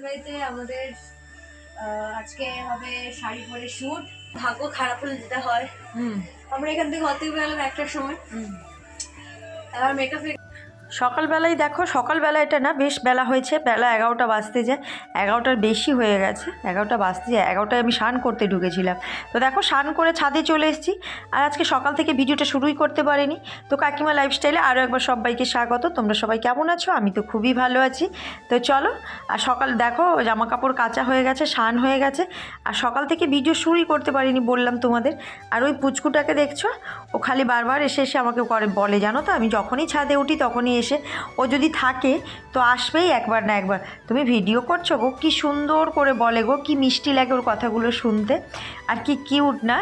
বাড়িতে আমাদের আহ, আজকে হবে শাড়ি পরে শুট ভাগ্য খারাপ হলে যেটা হয়। হুম। আমরা এখান থেকে হতে গেলাম একটার সময়। আবার মেকআপ সকালবেলায় দেখো, সকালবেলা এটা না, বেশ বেলা হয়েছে, বেলা এগারোটা বাজতে যায়। এগারোটার বেশি হয়ে গেছে, এগারোটা বাজতে যায়, এগারোটায় আমি স্নান করতে ঢুকেছিলাম। তো দেখো, স্নান করে ছাদে চলে এসেছি। আর আজকে সকাল থেকে ভিডিওটা শুরুই করতে পারিনি। তো কাকিমা লাইফস্টাইলে আরও একবার সবাইকে স্বাগত। তোমরা সবাই কেমন আছো? আমি তো খুবই ভালো আছি। তো চলো, আর সকাল দেখো জামা কাপড় কাঁচা হয়ে গেছে, স্নান হয়ে গেছে। আর সকাল থেকে ভিডিও শুরুই করতে পারিনি বললাম তোমাদের। আর ওই পুচকুটাকে দেখছ, ও খালি বারবার এসে এসে আমাকে করে বলে, জানো তো? আমি যখনই ছাদে উঠি, তখনই এসে ও যদি থাকে, তো আসবেই একবার না একবার। তুমি ভিডিও করছ গো, কী সুন্দর করে বলে গো, কী মিষ্টি লাগে ওর কথাগুলো শুনতে। আর কি কিউট না?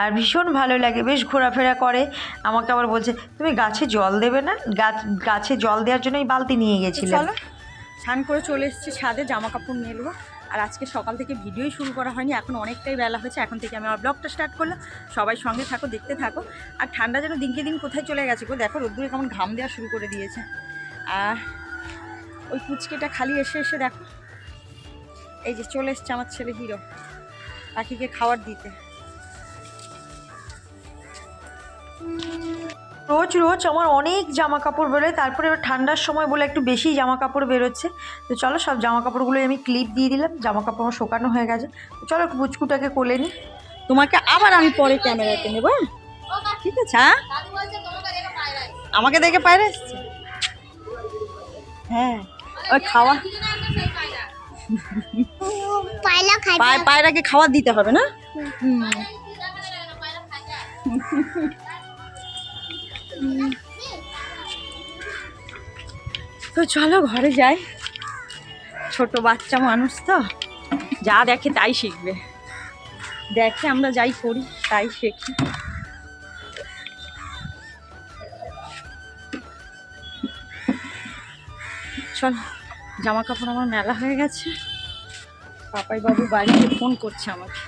আর ভীষণ ভালো লাগে, বেশ ঘোরাফেরা করে। আমাকে আবার বলছে, তুমি গাছে জল দেবে না? গাছ, গাছে জল দেওয়ার জন্য এই বালতি নিয়ে গেছিলাম স্নান করে চলে এসেছি ছাদে জামা কাপড় মেলবো আর আজকে সকাল থেকে ভিডিওই শুরু করা হয়নি, এখন অনেকটাই বেলা হয়েছে, এখন থেকে আমি আমার ব্লগটা স্টার্ট করলাম। সবাই সঙ্গে থাকো, দেখতে থাকো। আর ঠান্ডা যেন দিনকে দিন কোথায় চলে গেছে গো, দেখো রোদ্দুরে কেমন ঘাম দেওয়া শুরু করে দিয়েছে। আর ওই কুচকেটা খালি এসে এসে দেখো, এই যে চলে এসছে আমার ছেলে হিরো, পাখিকে খাওয়ার দিতে। রোজ রোজ আমার অনেক জামা কাপড় বেরোয়। তারপরে এবার ঠান্ডার সময় বলে একটু বেশি জামা কাপড় বেরোচ্ছে। তো চলো সব জামা কাপড়গুলো আমি ক্লিপ দিয়ে দিলাম। জামা কাপড় আমার শোকানো হয়ে গেছে। তো চলো পুচকুটাকে কোলে নিই। তোমাকে আবার আমি পরে ক্যামেরাতে নেব হ্যাঁ? ঠিক আছে হ্যাঁ? আমাকে দেখে পায়রা এসছে? হ্যাঁ। ওই খাওয়া পায়রাকে খাবার দিতে হবে না? হুম। তো চলো ঘরে যাই। ছোট বাচ্চা মানুষ তো যা দেখে তাই শিখবে। দেখে আমরা যাই করি তাই শেখি। চলো জামা কাপড় আমার মেলা হয়ে গেছে। পাপাই বাবু বাড়িতে ফোন করছে আমাকে।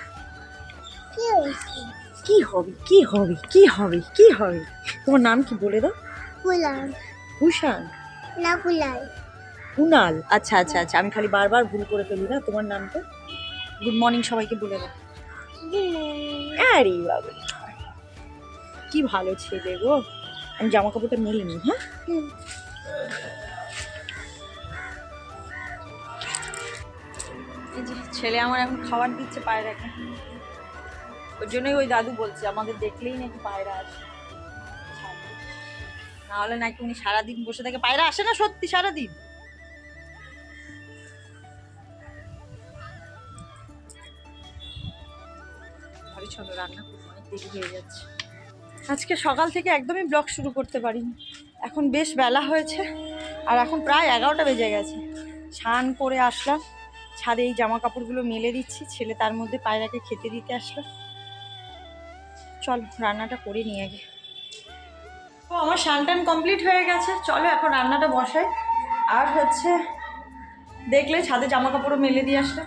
কি হবে কি হবে কি হবে কি হবে? তোমার নাম কি বলে দাও? কুলার ভূষণ না কুলাই কুনাল আচ্ছা আচ্ছা আচ্ছা আমি খালি বারবার ভুল করে ফেলি না তোমার নামটা? গুড মর্নিং সবাইকে বলে দাও। আরে বাবা। কি ভালো ছেলে গো। আমি জামা কাপড়টা মেলে নি হ্যাঁ? ছেলে আমার এখন খাবার দিচ্ছে পায়রাকে। ওর জন্যই ওই দাদু বলছে আমাদের দেখলেই নাকি পায়রা আসে। না হলে নাকি উনি সারাদিন বসে থাকে। পায়রা আসে না সত্যি সারাদিন? রান্না দেরি হয়ে যাচ্ছে। আজকে সকাল থেকে একদমই ব্লগ শুরু করতে পারিনি। এখন বেশ বেলা হয়েছে, আর এখন প্রায় এগারোটা বেজে গেছে। স্নান করে আসলাম, ছাদে এই জামা কাপড়গুলো মেলে দিচ্ছি, ছেলে তার মধ্যে পায়রাকে খেতে দিতে আসলো। চল, রান্নাটা করে নিয়ে আগে। ও, আমার স্নান টান কমপ্লিট হয়ে গেছে। চলো এখন রান্নাটা বসাই। আর হচ্ছে, দেখলে ছাদে জামা কাপড়ও মেলে দিয়ে আসলে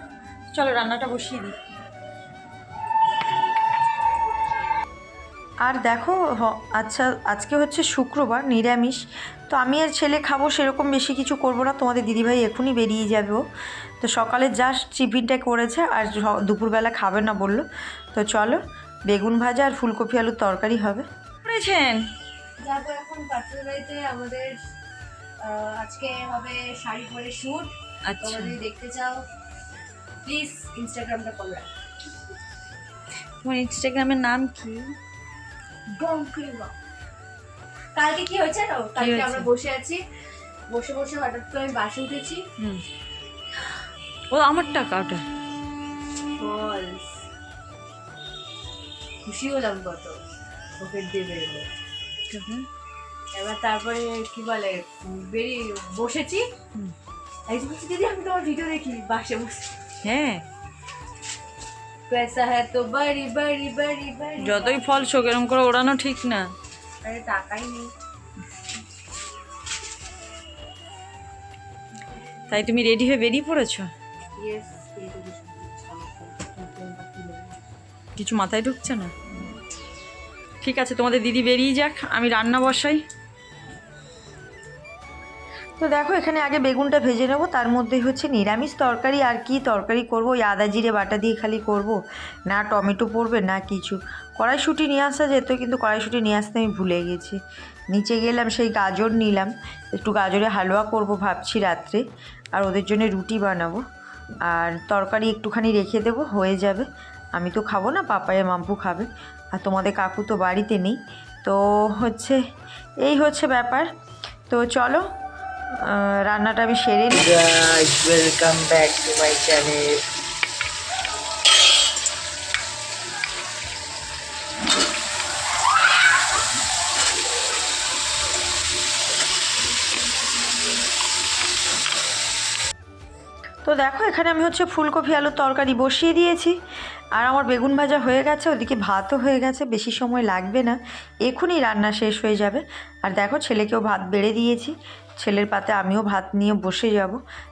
চলো রান্নাটা বসিয়ে দিই। আর দেখো আচ্ছা আজকে হচ্ছে শুক্রবার, নিরামিষ। তো আমি আর ছেলে খাব সেরকম বেশি কিছু করব না। তোমাদের দিদিভাই এখনই বেরিয়ে যাবে তো সকালে জাস্ট টিফিনটা করেছে আর দুপুরবেলা খাবে না বলল। তো চলো, বেগুন ভাজা আর ফুলকপি আলুর তরকারি হবে। করেছেন? যাব এখন পাত্রের বাড়িতে আমাদের আজকে হবে শাড়ি পরে শুট আচ্ছা। তোমরা যদি দেখতে চাও প্লিজ ইনস্টাগ্রামটা ফলো রাখো। তোমার ইনস্টাগ্রামের নাম কি? কালকে কি হয়েছে না কালকে? আমরা বসে আছি। বসে বসে হঠাৎ করে আমি বাসে উঠেছি। হুম। ও আমার টাকা ওটা। খুশি হলাম কত। ওকে দিয়ে এবার তারপরে কি বলে বেরিয়ে বসেছি। একজন বলছি দিদি আমি তোমার ভিডিও দেখি বাসে বসে। হ্যাঁ। পয়সা হ্যাঁ তো বাড়ি বাড়ি বাড়ি বাড়ি। যতই ফল শোক এরকম করে ওড়ানো ঠিক না। আরে টাকাই নেই। তাই তুমি রেডি হয়ে বেরিয়ে পড়েছো? কিছু মাথায় ঢুকছে না? ঠিক আছে, তোমাদের দিদি বেরিয়ে যাক, আমি রান্না বসাই। তো দেখো, এখানে আগে বেগুনটা ভেজে নেব, তার মধ্যে হচ্ছে নিরামিষ তরকারি, আর কি তরকারি করব, ওই আদা জিরে বাটা দিয়ে খালি করব, না টমেটো পড়বে, না কিছু। কড়াইশুঁটি নিয়ে আসা যেত, কিন্তু কড়াইশুঁটি নিয়ে আসতে আমি ভুলে গেছি। নিচে গেলাম, সেই গাজর নিলাম, একটু গাজরে হালুয়া করব ভাবছি রাত্রে, আর ওদের জন্য রুটি বানাবো। আর তরকারি একটুখানি রেখে দেবো, হয়ে যাবে। আমি তো খাব না পাপায়া মাম্পু খাবে। আর তোমাদের কাকু তো বাড়িতে নেই। তো হচ্ছে, এই হচ্ছে ব্যাপার। তো চলো রান্নাটা আমি সেরে নিই। Welcome back to my channel দেখো এখানে আমি হচ্ছে ফুলকপি আলুর তরকারি বসিয়ে দিয়েছি। আর আমার বেগুন ভাজা হয়ে গেছে ওদিকে ভাতও হয়ে গেছে বেশি সময় লাগবে না। এখনই রান্না শেষ হয়ে যাবে। আর দেখো ছেলেকেও ভাত বেড়ে দিয়েছি। ছেলের পাতে আমিও ভাত নিয়ে বসে যাব।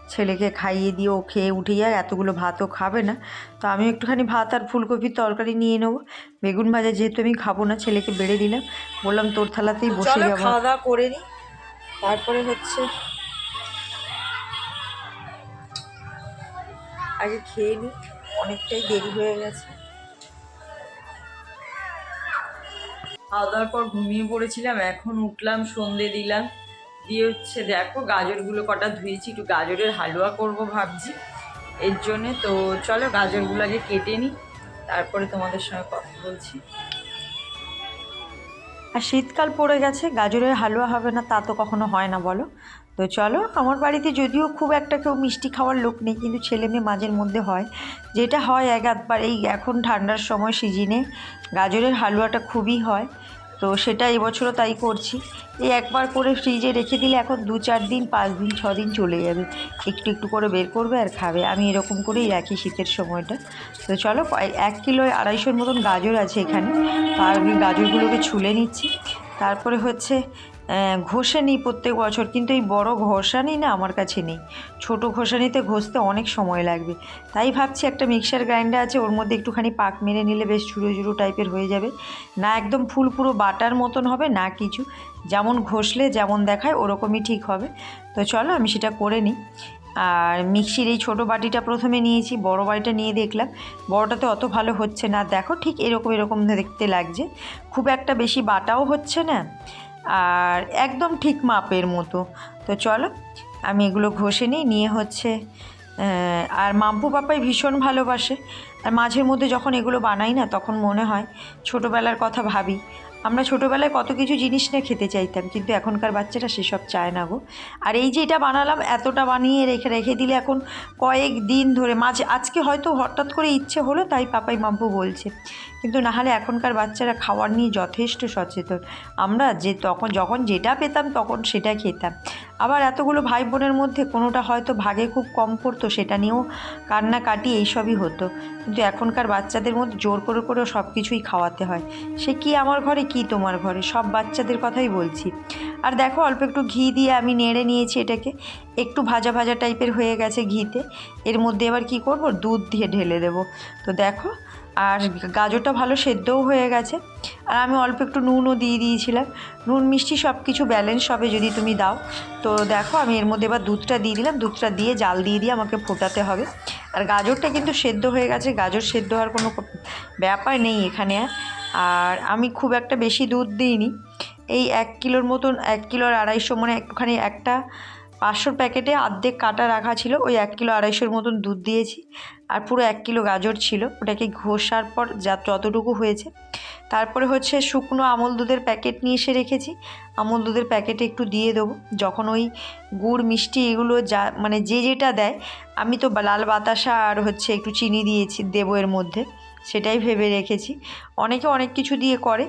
ছেলেকে খাইয়ে দিয়ে ও খেয়ে উঠে যায় এতগুলো ভাতও খাবে না। তো আমি একটুখানি ভাত আর ফুলকপির তরকারি নিয়ে নেব। বেগুন ভাজা যেহেতু আমি খাব না ছেলেকে বেড়ে দিলাম। বললাম তোর থালাতেই বসে যাব। খাওয়া দাওয়া করে নিই তারপরে হচ্ছে আগে খেয়ে নিই, অনেকটাই দেরি হয়ে গেছে। খাওয়া দাওয়ার পর ঘুমিয়ে পড়েছিলাম, এখন উঠলাম, সন্ধে দিলাম। দিয়ে হচ্ছে দেখো গাজরগুলো কটা ধুয়েছি, একটু গাজরের হালুয়া করব ভাবছি। এর জন্যে তো চলো গাজরগুলো আগে কেটে নিই, তারপরে তোমাদের সঙ্গে কথা বলছি। আর শীতকাল পড়ে গেছে, গাজরের হালুয়া হবে না, তা তো কখনো হয় না, বলো। তো চলো, আমার বাড়িতে যদিও খুব একটা কেউ মিষ্টি খাওয়ার লোক নেই, কিন্তু ছেলে মেয়ে মাঝের মধ্যে হয়। যেটা হয় এক আধবার, এই এখন ঠান্ডার সময় সিজিনে গাজরের হালুয়াটা খুবই হয়। তো সেটা এবছরও তাই করছি। এই একবার করে ফ্রিজে রেখে দিলে এখন দু চার দিন, পাঁচ দিন, ছ দিন চলে যাবে। একটু একটু করে বের করবে আর খাবে। আমি এরকম করেই রাখি শীতের সময়টা। তো চলো এক কিলো আড়াইশোর মতন গাজর আছে এখানে। আর গাজরগুলোকে ছুলে নিচ্ছি। তারপরে হচ্ছে ঘষে নিই প্রত্যেক বছর, কিন্তু এই বড় ঘষানি না আমার কাছে নেই। ছোট ঘষানিতে ঘষতে অনেক সময় লাগবে। তাই ভাবছি একটা মিক্সার গ্রাইন্ডার আছে, ওর মধ্যে একটুখানি পাক মেরে নিলে বেশ ঝুড়ো ঝুড়ো টাইপের হয়ে যাবে। না একদম ফুল পুরো বাটার মতন হবে, না কিছু। যেমন ঘষলে যেমন দেখায়, ওরকমই ঠিক হবে। তো চলো আমি সেটা করে নিই। আর মিক্সির এই ছোটো বাটিটা প্রথমে নিয়েছি, বড় বাটিটা নিয়ে দেখলাম। বড়টাতে অত ভালো হচ্ছে না। দেখো ঠিক এরকম এরকম দেখতে লাগছে। খুব একটা বেশি বাটাও হচ্ছে না। আর একদম ঠিক মাপের মতো। তো চলো, আমি এগুলো ঘষে নিই, নিয়ে হচ্ছে আর মাম্পু পাপাই ভীষণ ভালোবাসে। আর মাঝের মধ্যে যখন এগুলো বানাই না, তখন মনে হয় ছোটোবেলার কথা ভাবি। আমরা ছোটোবেলায় কত কিছু জিনিস না খেতে চাইতাম, কিন্তু এখনকার বাচ্চারা সেসব চায় না গো। আর এই যে এটা বানালাম, এতটা বানিয়ে রেখে রেখে দিলে এখন কয়েক দিন ধরে, মাঝে, আজকে হয়তো হঠাৎ করে ইচ্ছে হলো, তাই পাপাই মাম্পু বলছে। কিন্তু নাহলে এখনকার বাচ্চারা খাওয়ার নিয়ে যথেষ্ট সচেতন। আমরা যে তখন যখন যেটা পেতাম তখন সেটা খেতাম। আবার এতগুলো ভাই বোনের মধ্যে কোনোটা হয়তো ভাগে খুব কম পড়তো, সেটা নিয়েও কান্নাকাটি এইসবই হতো। কিন্তু এখনকার বাচ্চাদের মধ্যে জোর করে করেও সব কিছুই খাওয়াতে হয়। সে কি আমার ঘরে, কি তোমার ঘরে? সব বাচ্চাদের কথাই বলছি। আর দেখো, অল্প একটু ঘি দিয়ে আমি নেড়ে নিয়েছি এটাকে। একটু ভাজা ভাজা টাইপের হয়ে গেছে ঘিতে। এর মধ্যে এবার কি করব? দুধ দিয়ে ঢেলে দেব। তো দেখো আর গাজরটা ভালো সেদ্ধও হয়ে গেছে। আর আমি অল্প একটু নুনও দিয়ে দিয়েছিলাম। নুন, মিষ্টি সব কিছু ব্যালেন্স হবে যদি তুমি দাও। তো দেখো, আমি এর মধ্যে এবার দুধটা দিয়ে দিলাম। দুধটা দিয়ে জাল দিয়ে দিয়ে আমাকে ফোটাতে হবে। আর গাজরটা কিন্তু সেদ্ধ হয়ে গেছে। গাজর সেদ্ধ হওয়ার কোনো ব্যাপার নেই এখানে। আর আমি খুব একটা বেশি দুধ দিইনি। এই এক কিলোর মতন, এক কিলোর আড়াইশো মানে একটুখানি একটা পাঁচশোর প্যাকেটে অর্ধেক কাটা রাখা ছিল, ওই এক কিলো আড়াইশোর মতন দুধ দিয়েছি, আর পুরো এক কিলো গাজর ছিল, ওটাকে ঘষার পর যা যতটুকু হয়েছে। তারপরে হচ্ছে শুকনো আমল দুধের প্যাকেট নিয়ে এসে রেখেছি, আমল দুধের প্যাকেটে একটু দিয়ে দেবো। যখন ওই গুড়, মিষ্টি এগুলো যা মানে যে যেটা দেয়, আমি তো লাল বাতাসা আর হচ্ছে একটু চিনি দিয়েছি, দেবো এর মধ্যে, সেটাই ভেবে রেখেছি। অনেকে অনেক কিছু দিয়ে করে,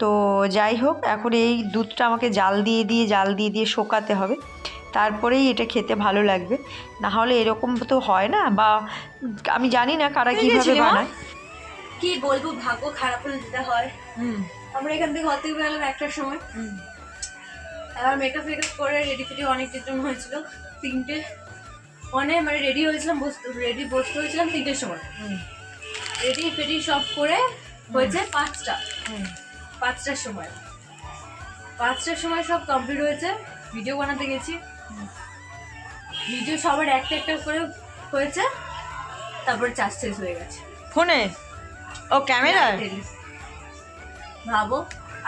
তো যাই হোক, এখন এই দুধটা আমাকে জাল দিয়ে দিয়ে, জাল দিয়ে দিয়ে শোকাতে হবে। তারপরেই এটা খেতে ভালো লাগবে। না হলে এরকম তো হয় না বা আমি জানি না কারা কীভাবে? বানায়। কি বলব ভাগ্য খারাপ হলে যেটা হয়। হুম। আমরা এখান থেকে হতে গেলাম একটার সময়। এবার মেকআপ ফেকআপ করে রেডি ফেডি অনেক কিছু হয়েছিল। তিনটে মানে মানে রেডি হয়েছিলাম বসতে রেডি বসতে হয়েছিলাম তিনটের সময়। রেডি ফেডি সব করে হয়েছে পাঁচটা। পাঁচটার সময়। পাঁচটার সময় সব কমপ্লিট হয়েছে। ভিডিও বানাতে গেছি। ভিডিও সবার একটা একটা করে হয়েছে তারপরে চার্জ শেষ হয়ে গেছে। ফোনে? ও ক্যামেরা ভাবো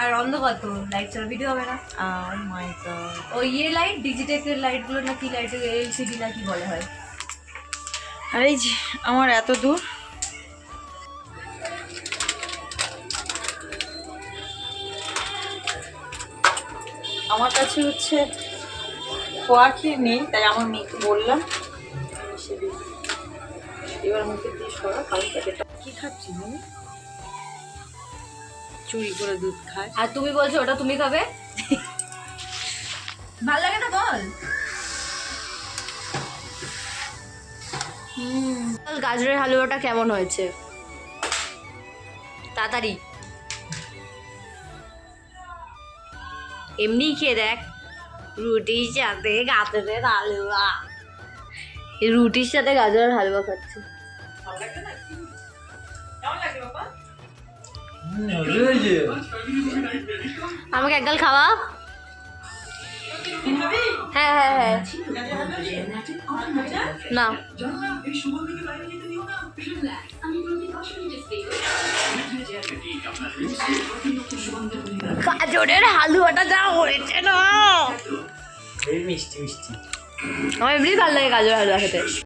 আর অন্ধকার তো লাইট ছাড়া ভিডিও হবে না। ও মাই গড ওই ইয়ে লাইট ডিজিটেকের লাইটগুলো না কি লাইট এলসিডি না কি বলে হয়? আর এই যে আমার এত দূর। আমার কাছে হচ্ছে খোয়া ক্ষীর নেই তাই আমার মেয়েকে বললাম। দিই। এবার মুখে দিয়ে সরা কালো প্যাকেটটা কি খাচ্ছি তুমি চুরি করে দুধ খায়। আর তুমি বলছো ওটা তুমি খাবে? ভালো লাগে না বল? হুম গাজরের হালুয়াটা কেমন হয়েছে? তাড়াতাড়ি। এমনি খেয়ে দেখ। রুটির সাথে গাজরের হালুয়া। রুটির সাথে গাজরের হালুয়া খাচ্ছে। আমাকে একগাল খাওয়া? হ্যাঁ হ্যাঁ হ্যাঁ। না। গাজরের হালুয়াটা যা হয়েছে না। মিষ্টি মিষ্টি। আমার এমনি ভালো লাগে গাজর হালুয়া খেতে।